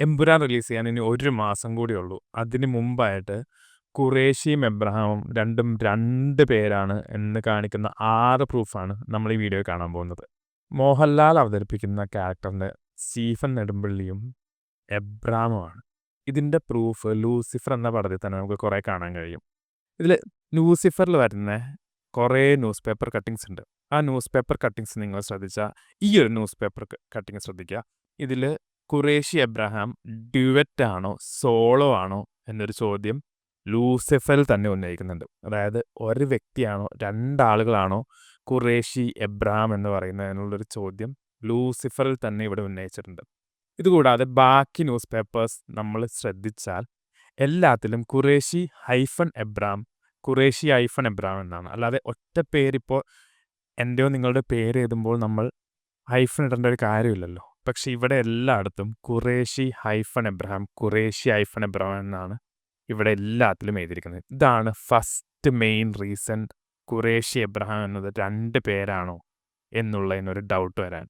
Empuraan release ചെയ്യാൻ ഇനി ഒരു മാസം കൂടി ഉള്ളൂ. അതിന് മുമ്പായിട്ട് കുറേശ്യയും എബ്രഹാമും രണ്ടും രണ്ട് പേരാണ് എന്ന് കാണിക്കുന്ന ആറ് പ്രൂഫാണ് നമ്മൾ ഈ വീഡിയോ കാണാൻ പോകുന്നത്. മോഹൻലാൽ അവതരിപ്പിക്കുന്ന ക്യാരക്ടറിന്റെ സ്റ്റീഫൻ നെടുമ്പള്ളിയും എബ്രാമുമാണ്. ഇതിന്റെ പ്രൂഫ് ലൂസിഫർ എന്ന പടത്തിൽ തന്നെ നമുക്ക് കുറേ കാണാൻ കഴിയും. ഇതിൽ ലൂസിഫറിൽ വരുന്ന കുറേ ന്യൂസ് പേപ്പർ കട്ടിങ്സ് ഉണ്ട്. ആ ന്യൂസ് പേപ്പർ കട്ടിങ്സ് നിങ്ങൾ ശ്രദ്ധിച്ചാൽ ഈ ഒരു ന്യൂസ് പേപ്പർ കട്ടിങ് ശ്രദ്ധിക്കുക. ഇതിൽ ഖുറേഷി എബ്രഹാം ഡ്യുവറ്റ് ആണോ സോളോ ആണോ എന്നൊരു ചോദ്യം ലൂസിഫൽ തന്നെ ഉന്നയിക്കുന്നുണ്ട്. അതായത് ഒരു വ്യക്തിയാണോ രണ്ടാളുകളാണോ കുറേശി എബ്രഹാം എന്ന് പറയുന്നത് എന്നുള്ളൊരു ചോദ്യം ലൂസിഫറിൽ തന്നെ ഇവിടെ ഉന്നയിച്ചിട്ടുണ്ട്. ഇതുകൂടാതെ ബാക്കി ന്യൂസ് പേപ്പേഴ്സ് നമ്മൾ ശ്രദ്ധിച്ചാൽ എല്ലാത്തിലും Qureshi hyphen Abram Qureshi hyphen Abram എന്നാണ്. അല്ലാതെ ഒറ്റ പേരിപ്പോൾ എന്റെയോ നിങ്ങളുടെ പേര് എഴുതുമ്പോൾ നമ്മൾ ഹൈഫൺ ഇടേണ്ട ഒരു കാര്യമില്ലല്ലോ. പക്ഷേ ഇവിടെ എല്ലായിടത്തും Qureshi hyphen Abraham Qureshi hyphen Abraham എന്നാണ് ഇവിടെ എല്ലാത്തിലും എഴുതിയിരിക്കുന്നത്. ഇതാണ് first main reason Qureshi Abraham എന്നത് രണ്ട് പേരാണോ എന്നുള്ളതിനൊരു ഡൗട്ട് വരാൻ.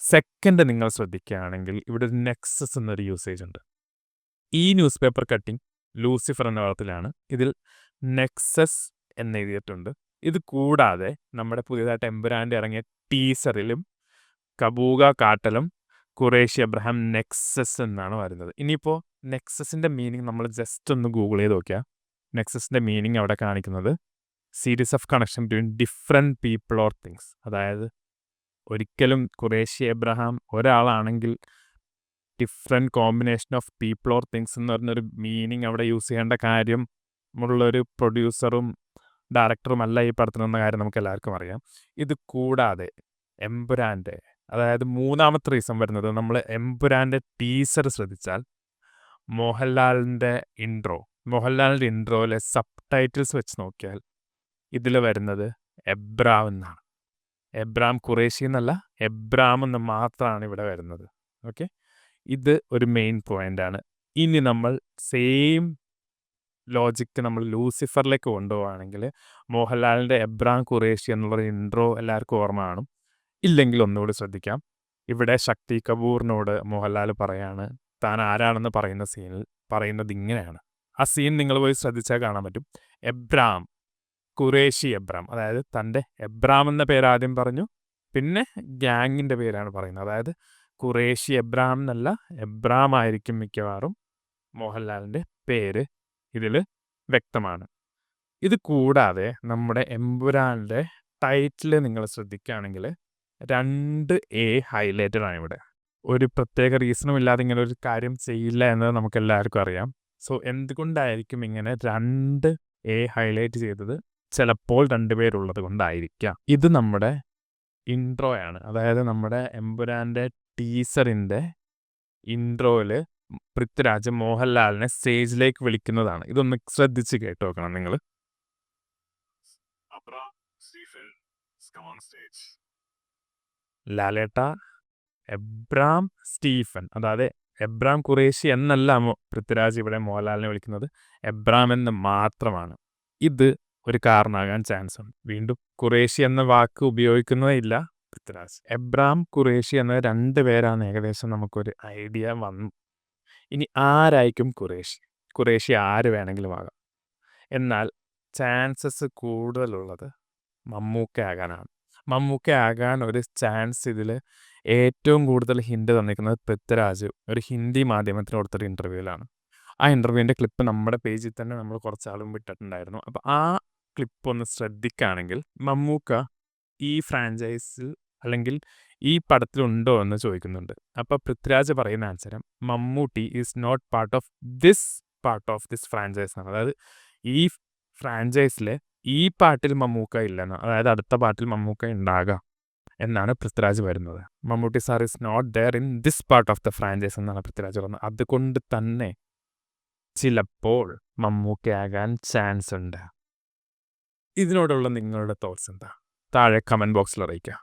സെക്കൻഡ് നിങ്ങൾ ശ്രദ്ധിക്കുകയാണെങ്കിൽ ഇവിടെ ഒരു നെക്സസ് എന്നൊരു യൂസേജ് ഉണ്ട്. ഈ ന്യൂസ് പേപ്പർ കട്ടിംഗ് ലൂസിഫർ എന്ന വളത്തിലാണ് ഇതിൽ നെക്സസ് എന്ന് എഴുതിയിട്ടുണ്ട് ഇത് കൂടാതെ നമ്മുടെ പുതിയതായിട്ട് എമ്പുരാന്റെ ഇറങ്ങിയ ടീസറിലും കബൂക കാട്ടലും ഖുറേഷി അബ്രഹാം നെക്സസ് എന്നാണ് വരുന്നത്. ഇനിയിപ്പോൾ നെക്സസിന്റെ മീനിങ് നമ്മൾ ജസ്റ്റ് ഒന്ന് ഗൂഗിൾ ചെയ്ത് നോക്കിയാൽ നെക്സസിന്റെ മീനിങ് അവിടെ കാണിക്കുന്നത് series of connection between different people or things. അതായത് ഒരിക്കലും ഖുറേഷി എബ്രഹാം ഒരാളാണെങ്കിൽ different combination of people or things എന്ന് പറഞ്ഞൊരു മീനിങ് അവിടെ യൂസ് ചെയ്യേണ്ട കാര്യം ഉള്ളൊരു പ്രൊഡ്യൂസറും ഡയറക്ടറും അല്ല ഈ പടത്തിനെന്ന കാര്യം നമുക്ക് എല്ലാവർക്കും അറിയാം. ഇത് കൂടാതെ എമ്പുരാന്റെ അതായത് മൂന്നാമത്തെ റീസൺ വരുന്നത് നമ്മൾ എംപുരാന്റെ ടീസർ ശ്രദ്ധിച്ചാൽ മോഹൻലാലിന്റെ ഇൻട്രോ മോഹൻലാലിന്റെ ഇൻട്രോയിലെ സബ് ടൈറ്റിൽസ് വെച്ച് നോക്കിയാൽ ഇതിൽ വരുന്നത് എബ്രാം എന്നാണ്. എബ്രാം ഖുറേഷി എന്നല്ല എബ്രാം എന്ന് മാത്രമാണ് ഇവിടെ വരുന്നത്. ഓക്കെ. ഇത് ഒരു മെയിൻ പോയിന്റാണ്. ഇനി നമ്മൾ സെയിം ലോജിക്ക് നമ്മൾ ലൂസിഫറിലേക്ക് കൊണ്ടുപോവുകയാണെങ്കിൽ മോഹൻലാലിന്റെ എബ്രാം ഖുറേഷി എന്നുള്ളൊരു ഇൻട്രോ എല്ലാവർക്കും ഓർമ്മ കാണും. ഇല്ലെങ്കിൽ ഒന്നുകൂടി ശ്രദ്ധിക്കാം. ഇവിടെ ശക്തി കപൂറിനോട് മോഹൻലാൽ പറയാണ് താൻ ആരാണെന്ന് പറയുന്ന സീനിൽ പറയുന്നത് ഇങ്ങനെയാണ്. ആ സീൻ നിങ്ങൾ പോയി ശ്രദ്ധിച്ചാൽ കാണാൻ പറ്റും. എബ്രാം ഖുറേഷി എബ്രാം അതായത് തന്റെ എബ്രാം എന്ന പേര് ആദ്യം പറഞ്ഞു. പിന്നെ ഗ്യാങ്ങിന്റെ പേരാണ് പറയുന്നത്. അതായത് ഖുറേഷി എബ്രാം എന്നല്ല എബ്രാം ആയിരിക്കും മിക്കവാറും മോഹൻലാലിന്റെ പേര് ഇതിൽ വ്യക്തമാണ്. ഇത് കൂടാതെ നമ്മുടെ എമ്പുരാന്റെ ടൈറ്റിൽ നിങ്ങൾ ശ്രദ്ധിക്കുകയാണെങ്കിൽ രണ്ട് എ ഹൈലൈറ്റഡ് ആണ് ഇവിടെ. ഒരു പ്രത്യേക റീസണും ഇല്ലാതെ ഇങ്ങനെ ഒരു കാര്യം ചെയ്യില്ല എന്നത് നമുക്ക് എല്ലാവർക്കും അറിയാം. സോ എന്തുകൊണ്ടായിരിക്കും ഇങ്ങനെ രണ്ട് എ ഹൈലൈറ്റ് ചെയ്തത്? ചിലപ്പോൾ രണ്ടുപേരുള്ളത് കൊണ്ടായിരിക്കാം. ഇത് നമ്മുടെ ഇൻട്രോ ആണ് അതായത് നമ്മുടെ എമ്പുരാന്റെ ടീസറിന്റെ ഇൻട്രോയിൽ പൃഥ്വിരാജ് മോഹൻലാലിനെ സ്റ്റേജിലേക്ക് വിളിക്കുന്നതാണ്. ഇതൊന്ന് ശ്രദ്ധിച്ച് കേട്ട് നോക്കണം നിങ്ങൾ. ലാലേട്ടാ എബ്രാം സ്റ്റീഫൻ അതായത് എബ്രാം കുറേശി എന്നല്ല പൃഥ്വിരാജ് ഇവിടെ മോഹൻലാലിനെ വിളിക്കുന്നത്. എബ്രാം എന്ന് മാത്രമാണ്. ഇത് ഒരു കാരണമാകാൻ ചാൻസ് ഉണ്ട്. വീണ്ടും കുറേശി എന്ന വാക്ക് ഉപയോഗിക്കുന്നതേ ഇല്ല പൃഥ്വിരാജ്. എബ്രാം കുറേശി എന്ന രണ്ട് പേരാണ് ഏകദേശം നമുക്കൊരു ഐഡിയ വന്നു. ഇനി ആരായിരിക്കും കുറേശി കുറേശി ആര് വേണമെങ്കിലും ആകാം. എന്നാൽ ചാൻസസ് കൂടുതലുള്ളത് മമ്മൂക്ക ആകാനാണ്. മമ്മൂക്ക ആകാൻ ഒരു ചാൻസ് ഇതിൽ ഏറ്റവും കൂടുതൽ ഹിൻഡ് തന്നിരിക്കുന്നത് പൃഥ്വിരാജ് ഒരു ഹിന്ദി മാധ്യമത്തിന് കൊടുത്തൊരു ഇന്റർവ്യൂവിലാണ്. ആ ഇന്റർവ്യൂവിന്റെ ക്ലിപ്പ് നമ്മുടെ പേജിൽ തന്നെ നമ്മൾ കുറച്ചാളും വിട്ടിട്ടുണ്ടായിരുന്നു അപ്പോൾ ആ ക്ലിപ്പ് ഒന്ന് ശ്രദ്ധിക്കുകയാണെങ്കിൽ മമ്മൂക്ക ഈ ഫ്രാഞ്ചൈസിൽ അല്ലെങ്കിൽ ഈ പടത്തിലുണ്ടോ എന്ന് ചോദിക്കുന്നുണ്ട്. അപ്പോൾ പൃഥ്വിരാജ് പറയുന്ന ആൻസരം Mammootty is not part of this part of this franchise ആണ്. അതായത് ഈ ഫ്രാഞ്ചൈസിലെ ഈ പാട്ടിൽ മമ്മൂക്ക ഇല്ലെന്ന്. അതായത് അടുത്ത പാട്ടിൽ മമ്മൂക്ക ഉണ്ടാകാം എന്നാണ് പൃഥ്വിരാജ് വരുന്നത്. Mammootty sir is not there in this part of the franchise എന്നാണ് പൃഥ്വിരാജ് പറഞ്ഞത് അതുകൊണ്ട് തന്നെ ചിലപ്പോൾ മമ്മൂക്കയാകാൻ ചാൻസ് ഉണ്ട്. ഇതിനോടുള്ള നിങ്ങളുടെ തോട്ട്സ് എന്താ? താഴെ കമന്റ് ബോക്സിൽ അറിയിക്കുക.